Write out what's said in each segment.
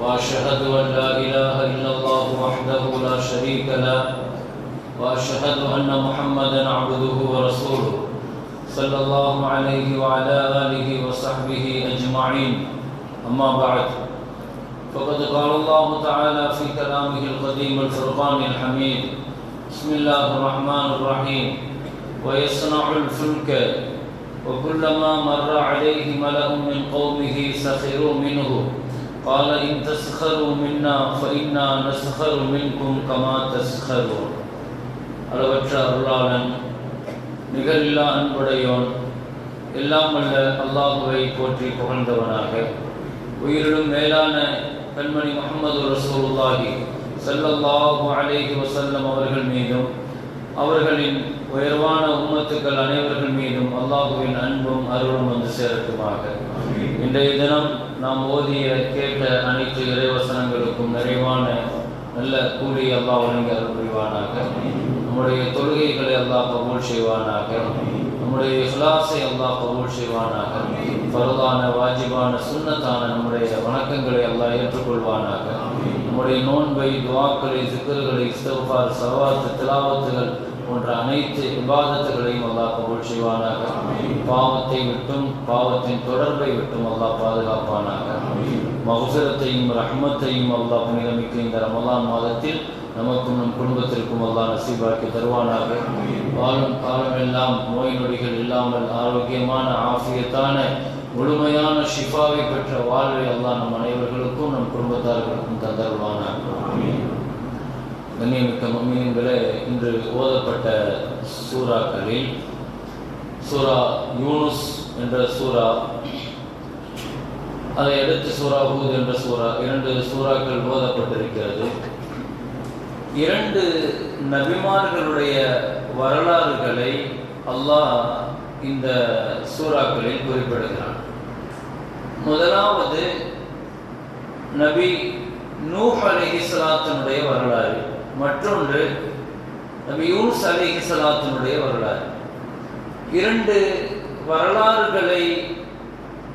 وأشهد أن لا إله إلا الله وحده لا شريك له وأشهد أن محمدا عبده ورسوله صلى الله عليه وعلى آله وصحبه أجمعين. أما بعد فقد قال الله تعالى في كلامه القديم الفرقان الحميد بسم الله الرحمن الرحيم ويصنع الفلك وكلما مر عليه ملأ من قومه سخروا منه. قال إن تسخروا منا فإنا نسخر منكم كما تسخرون அளவற்ற அருளாளன் நிகரில்லா அன்புடையோன் எல்லாம் வல்ல அல்லாஹுவை போற்றி புகழ்ந்தவனாக உயிரிலும் மேலான கண்மணி முகமது ரசூலுல்லாஹி ஸல்லல்லாஹு அலைஹி வஸல்லம் அவர்கள் மீதும் அவர்களின் உயர்வான உம்மத்துக்கள் அனைவர்கள் மீதும் அல்லாஹுவின் அன்பும் அருளும் வந்து சேரட்டுமாக இன்றைய தினம் நாம் ஓதிய கேட்ட அனைத்து இறைவசனங்களுக்கும் நிறைவான நல்ல கூலி அல்லாஹ் வழங்கி அருள் புரிவானாக நம்முடைய தொழுகைகளை அல்லாஹ் கபூல் செய்வானாக. நம்முடைய இஹ்லாஸை அல்லாஹ் கபூல் செய்வானாக. பருதான வாஜிபான சுண்ணத்தான நம்முடைய வணக்கங்களை எல்லாம் ஏற்றுக்கொள்வானாக. நம்முடைய நோன்பை துவாக்களை சிக்கல்களை இஸ்தஃபார் சவாத்து திலாவத்துகள் போன்ற அனைத்து விவாதத்துகளையும் அல்லா கபூல் செய்வானாக. பாவத்தை விட்டும் பாவத்தின் தொடர்பை விட்டும் அல்லா பாதுகாப்பானாக. மகசரத்தையும் ரஹ்மத்தையும் அல்லாஹ் புனிதமிக்க இந்த ரமலான் மாதத்தில் நமக்கும் நம் குடும்பத்திற்கும் அல்லாஹ் நசீபாக்கி தருவானாக. வாழும் காலமெல்லாம் நோய் நொடிகள் இல்லாமல் ஆரோக்கியமான ஆசியத்தான முழுமையான ஷிஃபாவை பெற்ற வாழ்வை அல்லாஹ் நம் அனைவர்களுக்கும் நம் குடும்பத்தார்களுக்கும் தந்தருவானாக கண்ணியமிக்க மம்மியங்களே இன்று ஓதப்பட்ட சூறாக்களில் சூரா யூனுஸ் என்ற சூரா அதை அடுத்து சூரா ஹூத் என்ற சூரா இரண்டு சூறாக்கள் ஓதப்பட்டிருக்கிறது. இரண்டு நபிமார்களுடைய வரலாறுகளை அல்லாஹ் இந்த சூறாக்களில் குறிப்பிடுகிறான். முதலாவது நபி நூஹ் அலிஹிஸ்லாத்தினுடைய வரலாறு. மற்றொன்று நபி யூஸ் அலிஹிஸ்லாத்தினுடைய வரலாறு. இரண்டு வரலாறுகளை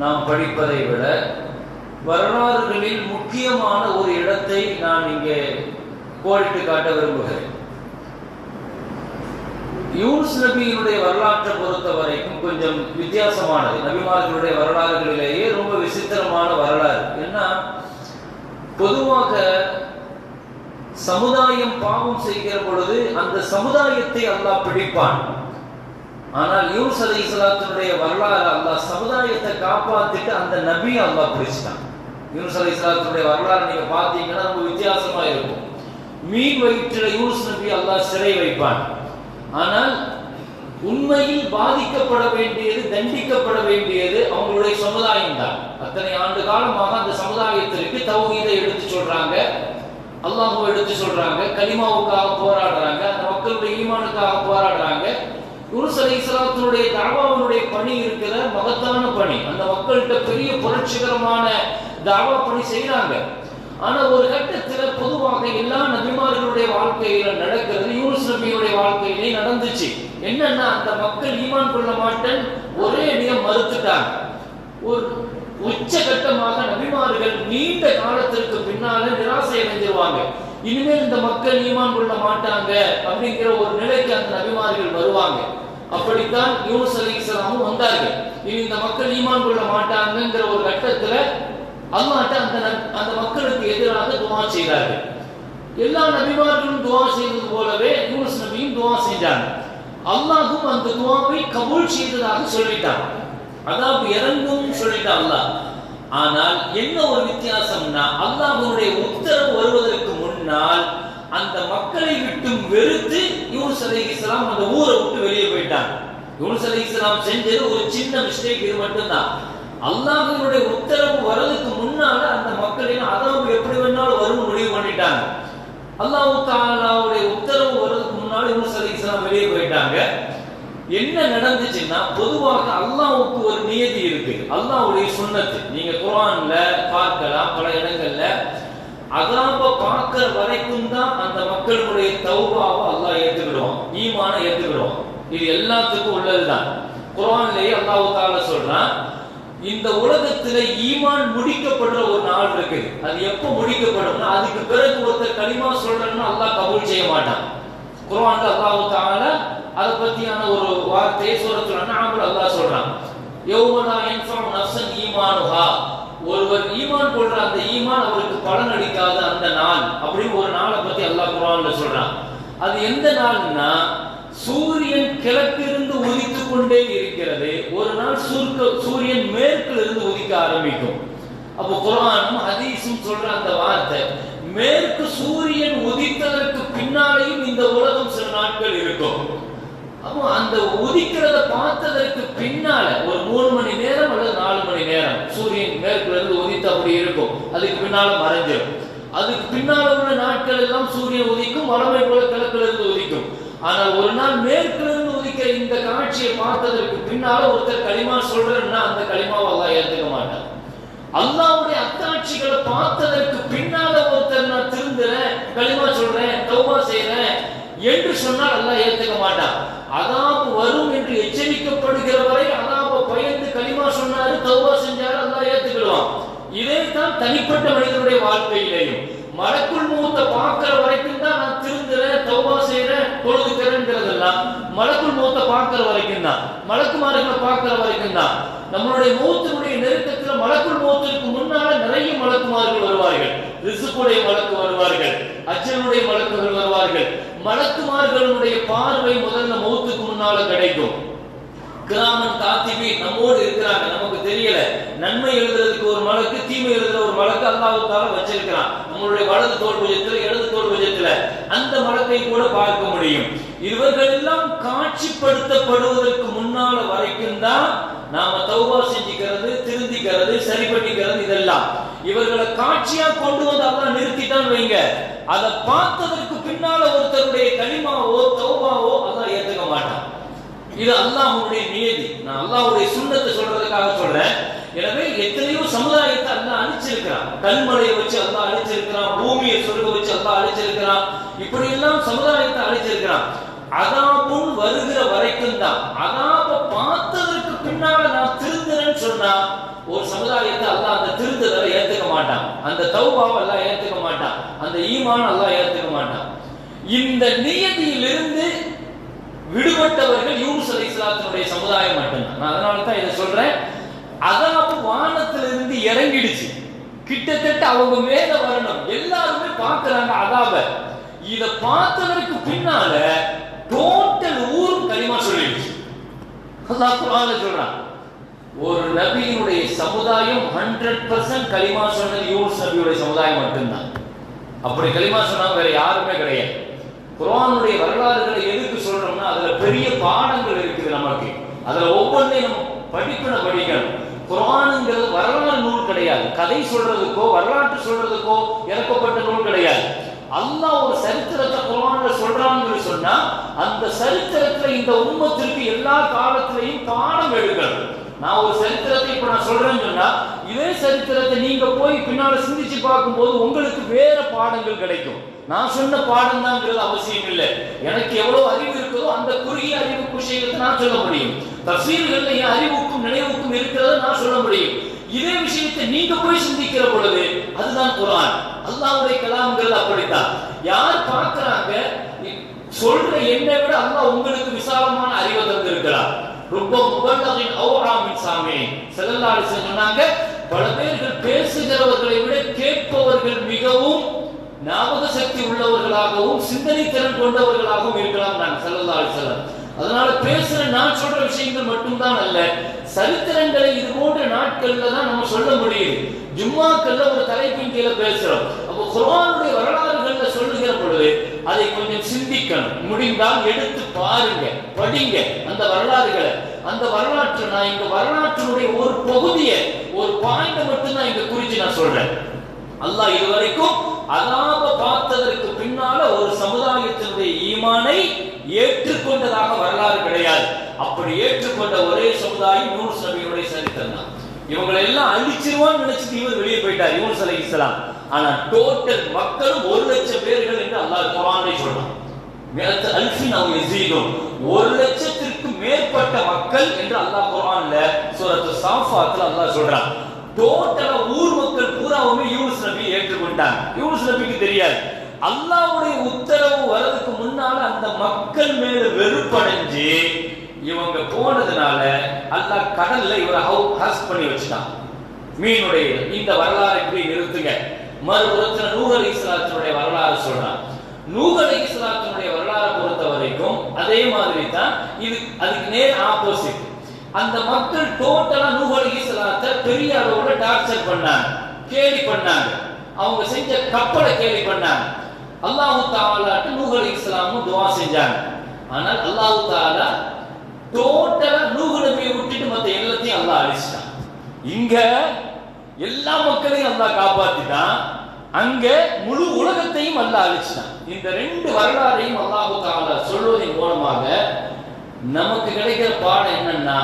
நாம் படிப்பதை விட வரலாறுகளில் முக்கியமான ஒரு இடத்தை நான் இங்கே கோடிட்டு காட்ட விரும்புகிறேன். யூஸ் நபியினுடைய வரலாற்றை பொறுத்த வரைக்கும் கொஞ்சம் வித்தியாசமானது. நபிமார்களுடைய வரலாறுகளிலேயே ரொம்ப விசித்திரமான வரலாறு. என்ன பொதுவாக சமுதாயம் பாவம் செய்கிற பொழுது அந்த சமுதாயத்தை அல்லாஹ் பிடிப்பான். ஆனால் யூஸ் அலி இஸ்லாத்தினுடைய வரலாறு அல்லாஹ் சமுதாயத்தை காப்பாத்திட்டு அந்த நபி அல்லாஹ் பிடிச்சிட்டான். யூஸ் அலி இஸ்லாத்தினுடைய வரலாறு நீங்க பார்த்தீங்கன்னா ரொம்ப வித்தியாசமா இருக்கும். மீன் வயிற்றுல யூஸ் நபி அல்லாஹ் சிறை வைப்பான். ஆனால் உண்மையில் பாதிக்கப்பட வேண்டியது தண்டிக்கப்பட வேண்டியது அவங்களுடைய சமுதாயம் தான். அத்தனை ஆண்டு காலமாக அந்த சமுதாயத்திற்கு தௌஹீதை எடுத்து சொல்றாங்க அல்லாஹுவை எடுத்து சொல்றாங்க கலிமாவுக்காக போராடுறாங்க அந்த மக்களுடைய ஈமானுக்காக போராடுறாங்க. யூனுஸ் அலி தாவாவினுடைய பணி இருக்கிற மகத்தான பணி. அந்த மக்கள்கிட்ட பெரிய புரட்சிகரமான தாவா பணி செய்யறாங்க ஆனா ஒரு கட்டத்துல பொதுவாக எல்லா நபிமார்களுடைய வாழ்க்கையில நடக்கிறது யூனுஸ் நபியுடைய வாழ்க்கையிலே நடந்துச்சு. என்னன்னா அந்த மக்கள் ஈமான் கொள்ள மாட்டேன் ஒரே அடியம் மறுத்துட்டாங்க. ஒரு உச்சகட்டமாக நபிமார்கள் நீண்ட காலத்திற்கு பின்னால நிராசை அடைஞ்சிருவாங்க இனிமேல் இந்த மக்கள் ஈமான் கொள்ள மாட்டாங்க அப்படிங்கிற ஒரு நிலைக்கு அந்த நபிமார்கள் வருவாங்க. அப்படித்தான் யூனுஸ் அலி இஸ்லாமும் வந்தார்கள். இனி இந்த மக்கள் ஈமான் கொள்ள மாட்டாங்கிற ஒரு கட்டத்துல அல்லாட்ட அந்த அந்த மக்களுக்கு எதிராக துவா செய்தார்கள். எல்லா நபிமார்களும் துவா செய்தது போலவே யூனுஸ் நபியும் துவா செஞ்சாங்க. அல்லாஹும் அந்த துவாவை கபூல் செய்ததாக சொல்லிட்டான். அதாவது இறங்கும் சொல்லிட்டான் அல்லாஹ். ஆனால் என்ன ஒரு வித்தியாசம்னா அல்லாஹ்வுடைய உத்தரவு வருவதற்கு முன்னால் அந்த மக்களை விட்டும் வெறுத்து யூனுஸ் அலைஹிஸ்ஸலாம் அந்த ஊரை விட்டு வெளியே யூனிஸ் அலி இஸ்லாம் செஞ்சது ஒரு சின்ன மிஸ்டேக் இது மட்டும்தான். அல்லாஹ்வினுடைய உத்தரவு வர்றதுக்கு முன்னால அந்த மக்களின் அதாவது எப்படி வேணாலும் வரும் முடிவு பண்ணிட்டாங்க. அல்லாஹு தாலாவுடைய உத்தரவு வர்றதுக்கு முன்னால யூனிஸ் அலி இஸ்லாம் வெளியே போயிட்டாங்க. என்ன நடந்துச்சுன்னா பொதுவாக அல்லாவுக்கு ஒரு நியதி இருக்கு. அல்லாவுடைய சுண்ணத்து. நீங்க குரான்ல பார்க்கலாம் பல இடங்கள்ல. அதாப பார்க்கிற வரைக்கும் தான் அந்த மக்களுடைய தௌபாவை அல்லாஹ் ஏத்துக்கிடுவான் ஈமான ஏத்துக்கிடுவான். இது எல்லாத்துக்கும் உள்ளதுதான். குர்ஆன்லயே அல்லாஹு தாலா சொல்றான் இந்த உலகத்துல ஈமான் முடிக்கப்படுற ஒரு நாள் இருக்கு. அது எப்போ முடிக்கப்படும்னா அதுக்கு பிறகு ஒருத்தர் கனிமா சொல்றேன்னு அல்லாஹ் கபூல் செய்ய மாட்டான். குரான்ல அல்லாஹு தஆலா அதை பத்தியான ஒரு வார்த்தையை சூரத்துல அன்ஆம்ல அல்லாஹ் சொல்றான். யௌமலா யன்ஃபஉ நஃப்ஸன் ஈமானுஹா. ஒருவர் ஈமான் போடுற அந்த ஈமான் அவருக்கு பலன் அளிக்காத அந்த நாள் அப்படின்னு ஒரு நாளை பத்தி அல்லாஹ் குரான்ல சொல்றான். அது எந்த நாள்னா சூரியன் கிழக்கிலிருந்து உதித்துக் கொண்டே இருக்கிறது. ஒரு நாள் சூர்க்க சூரியன் மேற்கிலிருந்து உதிக்க ஆரம்பிக்கும். அப்போ குரானும் ஹதீஸும் சொல்ற அந்த வார்த்தை மேற்கு சூரியன் உதித்ததற்கு பின்னாலேயும் இந்த உலகம் சில நாட்கள் இருக்கும். அப்போ அந்த உதிக்கிறத பார்த்ததற்கு பின்னால ஒரு மூணு மணி நேரம் அல்லது நாலு மணி நேரம் சூரியன் மேற்குல இருந்து உதித்து அப்படி இருக்கும். அதுக்கு பின்னால மறைஞ்சிடும் அதுக்கு பின்னால உள்ள நாட்கள் எல்லாம் சூரியன் உதிக்கும் வளமை போல கிழக்குல இருந்து உதிக்கும். ஆனால் ஒரு நாள் மேற்கிலிருந்து உதிக்கிற இந்த காட்சியை பார்த்ததற்கு பின்னால ஒருத்தர் களிமா சொல்றன்னா அந்த களிமாவை அல்லாஹ் ஏத்துக்க மாட்டான். அல்லாவுடைய அத்தாட்சிகளை பார்த்ததற்கு பின்னால ஒருத்தர் நான் திருந்துறேன் களிமா சொல்றேன் தௌபா செய்யறேன் என்று சொன்னால் அல்லாஹ் ஏத்துக்க மாட்டான். அதாபு வரும் என்று எச்சரிக்கப்படுகிற வரை அதாப பயந்து களிமா சொன்னாரு தௌபா செஞ்சாரு அல்லாஹ் ஏத்துக்கிடுவான். இதே தான் தனிப்பட்ட மனிதனுடைய வாழ்க்கையிலேயும் மலக்குள் மூத்த பார்க்கிற வரைக்கும் தான் நான் திருந்துறேன் தௌபா செய்றேன் தொழுதுக்கிறேங்கிறதெல்லாம் மலக்குள் மூத்த பார்க்கிற வரைக்கும் தான். மலக்குமார்களை பார்க்கிற வரைக்கும் தான். நம்மளுடைய மூத்தினுடைய நெருக்கத்துல மலக்குள் மூத்திற்கு முன்னால நிறைய மலக்குமார்கள் வருவார்கள். ரிசுக்குடைய மலக்கு வருவார்கள். அச்சனுடைய மலக்குகள் வருவார்கள். மலக்குமார்களுடைய பார்வை முதல்ல மௌத்துக்கு முன்னால கிடைக்கும். கிராமன் காத்திபி நம்மோடு இருக்கிறாங்க. நமக்கு தெரியல. நன்மை எழுதுறதுக்கு ஒரு மலக்கு ஒரு வச்சிருக்கிறான். நம்மளுடைய வலது தோல் புஜத்துல இடது தோல் புஜத்துல. அந்த மரத்தை கூட பார்க்க முடியும். இவர்கள் எல்லாம் காட்சிப்படுத்தப்படுவதற்கு முன்னால வரைக்கும் தான் நாம தௌபா செஞ்சுக்கிறது திருந்திக்கிறது சரி பண்ணிக்கிறது இதெல்லாம். இவர்களை காட்சியா கொண்டு வந்து அல்லாஹ் நிறுத்திட்டான் வைங்க. அதை பார்த்ததற்கு பின்னால ஒருத்தருடைய கனிமாவோ தௌபாவோ அதெல்லாம் ஏத்துக்க மாட்டான். இது அல்லாஹ்வுடைய நியதி. நான் அல்லாஹ்வுடைய சுண்ணத்தை சொல்றதுக்காக சொல்றேன். எனவே எத்தனையோ சமுதாயத்தை அல்லா அழிச்சிருக்கிறான். கல்மலையை வச்சு அல்லா அழிச்சிருக்கிறான் பூமியை சொருக வச்சு அல்லா அழிச்சிருக்கிறான். இப்படி எல்லாம் சமுதாயத்தை அழிச்சிருக்கிறான். அதாபும் வருகிற வரைக்கும் தான். அதாப பார்த்ததற்கு பின்னால நான் திருந்துறேன்னு சொன்னா ஒரு சமுதாயத்தை அல்லா அந்த திருந்துதலை ஏத்துக்க மாட்டான். அந்த தௌபாவை எல்லாம் ஏத்துக்க மாட்டான். அந்த ஈமான் எல்லாம் ஏத்துக்க மாட்டான். இந்த நியதியிலிருந்து விடுபட்டவர்கள் யூனுஸ் சமுதாயம் மட்டும்தான். நான் அதனால தான் இதை சொல்றேன். இறங்கிடுச்சு. கிட்டத்தட்ட அவங்க மேல வரணும். எல்லாருமே பார்க்கிறாங்க அதாப இத பார்த்ததற்கு பின்னால டோட்டல் ஊரும் களிமா சொல்லிடுச்சு. அதான் சொல்றான். ஒரு நபியினுடைய சமுதாயம் ஹண்ட்ரட் பர்சன்ட் களிமா சொன்னது யூஸ் நபியுடைய சமுதாயம் மட்டும்தான். அப்படி களிமா சொன்னாங்க வேற யாருமே கிடையாது. குரானுடைய வரலாறுகளை எதுக்கு சொல்றோம்னா அதுல பெரிய பாடங்கள் இருக்குது நமக்கு. அதுல ஒவ்வொன்றையும் நம்ம படிப்பின படிக்கணும். குரானுங்கிறது வரலாறு கிடையாது. கதை சொல்றதுக்கோ வரலாற்று சொல்றதுக்கோ இறக்கப்பட்ட நூல் கிடையாது. அல்லாஹ் ஒரு சரித்திரத்தை குர்ஆன்ல சொல்றான்னு சொன்னா அந்த சரித்திரத்துல இந்த உண்மத்திற்கு எல்லா காலத்திலையும் பாடம் எடுக்கணும். நான் ஒரு சரித்திரத்தை இப்ப நான் சொல்றேன்னு சொன்னா இதே சரித்திரத்தை நீங்க போய் பின்னால சிந்திச்சு பார்க்கும்போது உங்களுக்கு வேற பாடங்கள் கிடைக்கும். நான் சொன்ன பாடம் தான்ங்கிறது அவசியம் இல்லை. எனக்கு எவ்வளவு அறிவு இருக்குதோ அந்த குறுகிய அறிவு விஷயத்தை நான் சொல்ல முடியும். தஃசீல்கள்ல என் அறிவுக்கும் நினைவுக்கும் இருக்கிறத நான் சொல்ல முடியும். இதே விஷயத்தை நீங்க போய் சிந்திக்கிற பொழுது அதுதான் குரான். அல்லாவுடைய கலாம்ங்கிறது அப்படித்தான். யார் பார்க்கிறாங்க சொல்ற என்னை விட அல்லாஹ் உங்களுக்கு விசாலமான அறிவை தந்திருக்கிறார் ரொம்ப முபல்லகின் அவுராமின் சாமி. ஸல்லல்லாஹு சொன்னாங்க பல பேர்கள் பேசுகிறவர்களை விட கேட்பவர்கள் மிகவும் ஞாபக சக்தி உள்ளவர்களாகவும் சிந்தனை திறன் கொண்டவர்களாகவும் இருக்கலாம் நான் ஸல்லல்லாஹு செல்லம் அதனால பேசுற நான் சொல்ற விஷயங்கள் மட்டும்தான் அல்ல சரித்திரங்களை இது போன்ற நாட்கள்ல தான் நம்ம சொல்ல முடியுது. ஜும்மாக்கள்ல ஒரு தலைப்பின் கீழே பேசுறோம். அப்போ குரானுடைய வரலாறுகள்ல சொல்லுகிற பொழுது அதை கொஞ்சம் சிந்திக்கணும். முடிந்தால் எடுத்து பாருங்க படிங்க அந்த வரலாறுகளை. அந்த வரலாற்று நான் இங்க வரலாற்றினுடைய ஒரு பகுதியை ஒரு பாயிண்ட் மட்டும் தான் இங்க குறிச்சு நான் சொல்றேன். அல்லாஹ் இதுவரைக்கும் அதாப பார்த்ததற்கு பின்னால ஒரு சமுதாயத்தினுடைய ஈமானை ஏற்றுக்கொண்டதாக வரலாறு கிடையாது. அப்படி ஏற்றுக்கொண்ட ஒரே சமுதாயம் யூனுஸ் நபியுடைய சரித்திரம் தான் இவங்களை எல்லாம் அழிச்சிருவான்னு நினைச்சிட்டு இவர் வெளியே போயிட்டார் யூனுஸ் அலை இஸ்லாம் ஆனா டோட்டல் மக்களும் ஒரு லட்சம் பேர்கள் என்று அல்லாஹ் குரானை சொல்றான். ஒரு லட்சத்திற்கு மேற்பட்ட மக்கள் என்று அல்லாஹ் குரான்ல சூரத்து சாஃபாத்துல அல்லாஹ் சொல்றான். டோட்டலா ஊர் மக்கள் பூராவுமே யூனுஸ் நபி ஏற்றுக்கொண்டாங்க. யூனுஸ் நபிக்கு தெரியாது. அல்லாவுடைய உத்தரவு வர்றதுக்கு முன்னால அந்த மக்கள் மேல வெறுப்படைஞ்சு இவங்க போனதுனால அல்லாஹ் கடல்ல இவரை ஹஸ் பண்ணி வச்சுட்டான். மீனுடைய இந்த வரலாறு இப்படி நிறுத்துங்க. மறுபுறத்துல நூகர் இஸ்லாத்தினுடைய வரலாறு சொல்றான். நூகர் இஸ்லாத்தினுடைய வரலாறு பொறுத்த வரைக்கும் அதே மாதிரி தான் இது அதுக்கு நேர் ஆப்போசிட் அந்த மக்கள் டோட்டலா நூகர் இஸ்லாத்தை பெரிய அளவுல டார்ச்சர் பண்ணாங்க கேலி பண்ணாங்க. அவங்க செஞ்ச கப்பலை கேலி பண்ணாங்க. அல்லாஹு தாலாட்டு நூகர் இஸ்லாமும் துவா செஞ்சாங்க. ஆனால் அல்லாஹு தாலா டோட்டலா நூஹ் நபியை விட்டுட்டு மத்த எல்லாத்தையும் அல்லாஹ் அழிச்சிட்டான். இங்க எல்லா மக்களையும் அல்லா காப்பாத்திட்டான். அங்க முழு உலகத்தையும் அல்லா அழிச்சிட்டான். இந்த ரெண்டு வரலாறையும் அல்லாஹு தாலா சொல்வதன் மூலமாக நமக்கு கிடைக்கிற பாடம் என்னன்னா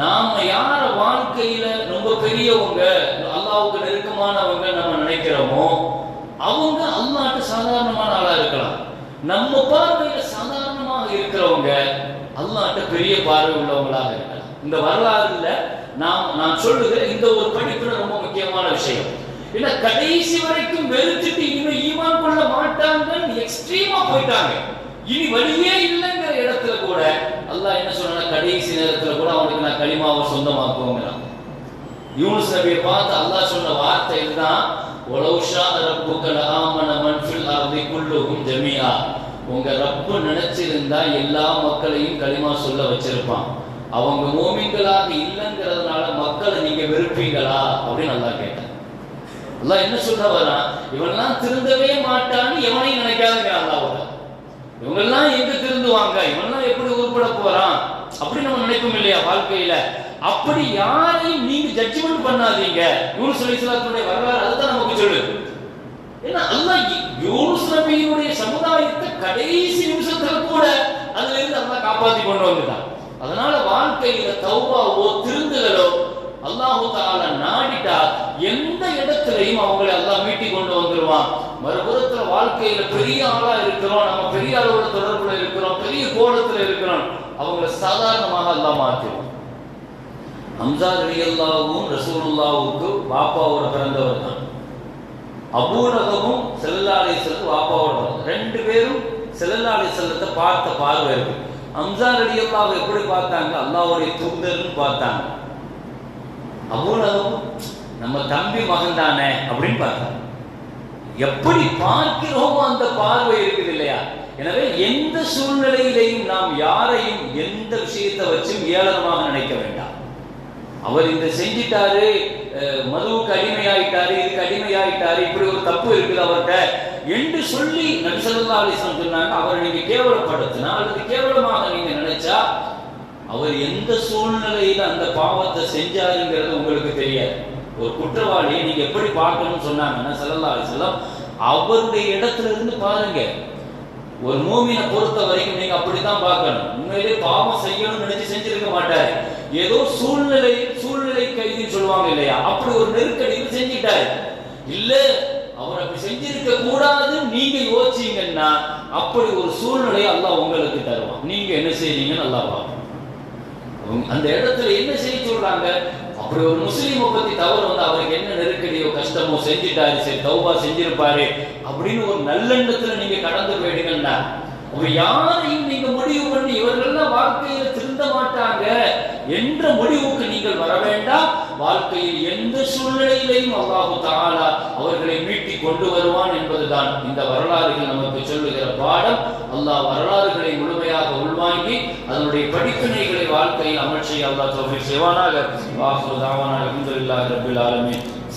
நாம யார வாழ்க்கையில ரொம்ப பெரியவங்க அல்லாவுக்கு நெருக்கமானவங்க நம்ம நினைக்கிறோமோ அவங்க அல்லாட்டு சாதாரணமான ஆளா இருக்கலாம். நம்ம பார்வையில சாதாரணமாக இருக்கிறவங்க அல்லாட்ட பெரிய பார்வை உள்ளவங்களாக இருக்கலாம். இந்த வரலாறுல நாம் நான் சொல்லுகிற இந்த ஒரு படிப்பு ரொம்ப முக்கியமான விஷயம். இல்ல கடைசி வரைக்கும் வெறுத்துட்டு இன்னும் ஈமான் கொள்ள மாட்டாங்கன்னு எக்ஸ்ட்ரீமா போயிட்டாங்க. இனி வழியே இல்லைங்கிற இடத்துல கூட அல்லாஹ் என்ன சொன்னா கடைசி நேரத்துல கூட அவனுக்கு நான் களிமாவை சொந்தமாக்குவோங்கிறான். யூனுஸ் நபியை பார்த்து அல்லாஹ் சொன்ன வார்த்தை இதுதான். ஒலௌஷா ரப்புக்க லஆமன மன் ஃபில் அர்தி குல்லுஹும் ஜமீஆ. உங்க ரப்பு நினைச்சிருந்தா எல்லா மக்களையும் களிமா சொல்ல வச்சிருப்பான். அவங்க மோமின்களாக இல்லைங்கிறதுனால மக்களை நீங்க வெறுப்பீங்களா? அப்படின்னு நல்லா கேட்டேன். அல்லா என்ன சொல்ற வரா இவன்லாம் திருந்தவே மாட்டான்னு எவனையும் நினைக்காதுங்க அல்லாஹ் இவங்கெல்லாம் எங்க திருந்துவாங்க? இவன்லாம் எப்படி உருப்பட போறான்? அப்படி நம்ம நினைப்போம் இல்லையா வாழ்க்கையில? அப்படி யாரையும் நீங்க ஜட்ஜ்மெண்ட் பண்ணாதீங்க. யூனுஸ் அலைஹிஸ்ஸலாத்துடைய வரலாறு அதுதான் நமக்கு சொல்லு ஏன்னா அல்லாஹ் யூனுஸ் நபியுடைய சமுதாயத்தை கடைசி நிமிஷத்துல கூட அதுல இருந்து அல்லாஹ் காப்பாத்தி கொண்டு வந்துட்டான். அதனால வாழ்க்கையில தௌபாவோ திருந்துதலோ அல்லாஹு தாலா நாடிட்டா எந்த இடத்துலையும் அவங்களை அல்லாஹ் மீட்டி கொண்டு வந்துருவான். மறுபுறத்துல வாழ்க்கையில பெரிய ஆளா இருக்கிறோம் நம்ம பெரிய அளவோட தொடர்புல இருக்கிறோம் பெரிய கோலத்துல இருக்கிறோம். அவங்களை சாதாரணமாக அல்லாஹ் மாத்திரும் ஹம்சா ரலியல்லாஹுவும் ரசூலுல்லாவுக்கு பாப்பாவோட பிறந்தவர் தான். அபூரகமும் செல்லல்லாலை செல்ல பாப்பாவோட ரெண்டு பேரும் செல்லல்லாலை செல்லத்தை பார்த்த பார்வை இருக்கு. ஹம்சா ரலியல்லாஹு எப்படி பார்த்தாங்க? அல்லாவுடைய தூதர்னு பார்த்தாங்க. அவ்வளவு நம்ம தம்பி மகன் தானே அப்படின்னு பார்த்தாங்க. எப்படி பார்க்கிறோமோ அந்த பார்வை இருக்குது இல்லையா? எனவே எந்த சூழ்நிலையிலையும் நாம் யாரையும் எந்த விஷயத்தை வச்சும் ஏளனமாக நினைக்க வேண்டாம். அவர் இந்த செஞ்சிட்டாரு மதுவுக்கு அடிமையாயிட்டாரு இதுக்கு அடிமையாயிட்டாரு இப்படி ஒரு தப்பு இருக்குது அவர்கிட்ட என்று சொல்லி நபிசல்லா ஸல்லல்லாஹு சொன்னாங்க. அவரை நீங்க கேவலப்படுத்தினா அல்லது கேவலமாக நீங்க நினைச்சா அவர் எந்த சூழ்நிலையில அந்த பாவத்தை செஞ்சாருங்கிறது உங்களுக்கு தெரியாது. ஒரு குற்றவாளியை நீங்க எப்படி பார்க்கணும்னு சொன்னாங்கன்னா சல்லா அலைஹி அவருடைய இடத்துல இருந்து பாருங்க. ஒரு மூமியை பொறுத்த வரைக்கும் நீங்க அப்படித்தான் பார்க்கணும். உண்மையிலே பாவம் செய்யணும்னு நினைச்சு செஞ்சிருக்க மாட்டாரு. ஏதோ சூழ்நிலை சொல்லுவாங்க இல்லையா? அப்படி ஒரு நெருக்கடியில் செஞ்சிட்டாரு. இல்ல அவர் அப்படி செஞ்சிருக்க கூடாது நீங்க யோசிச்சீங்கன்னா அப்படி ஒரு சூழ்நிலையை அல்லாஹ் உங்களுக்கு தருவான். நீங்க என்ன செய்றீங்கன்னு நல்லா பார்க்கணும் அந்த இடத்துல என்ன செய்ய சொல்றாங்க? அப்படி ஒரு முஸ்லீமை பத்தி தவறு வந்து அவருக்கு என்ன நெருக்கடியோ கஷ்டமோ செஞ்சிட்டாரு சரி தௌபா செஞ்சிருப்பாரு அப்படின்னு ஒரு நல்லெண்ணத்துல நீங்க கடந்து போயிடுங்கன்னா யாரையும் நீங்க முடிவு பண்ணி இவர்கள்லாம் வாழ்க்கையில திருந்த மாட்டாங்க என்ற முடிவுக்கு நீங்கள் வர வேண்டாம் வாழ்க்கையில் எந்த சூழ்நிலையிலையும் அல்லாஹு தாலா அவர்களை மீட்டி கொண்டு வருவான் என்பதுதான் இந்த வரலாறுகள் நமக்கு சொல்லுகிற பாடம். அல்லாஹ் வரலாறுகளை முழுமையாக உள்வாங்கி அதனுடைய படிப்பினைகளை வாழ்க்கையில் அமல் அல்லாஹ் செய்வானாக. வாசு தாவானா அல்ஹம்துலில்லாஹி ரப்பில் ஆலமீன்.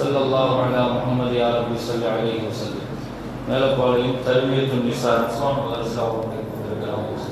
صلى الله على محمد يا رب صل عليه وسلم மேலப்பாளையும் தருவியத்து நிசார் இஸ்லாம் மதரசா கொடுக்கிறாங்க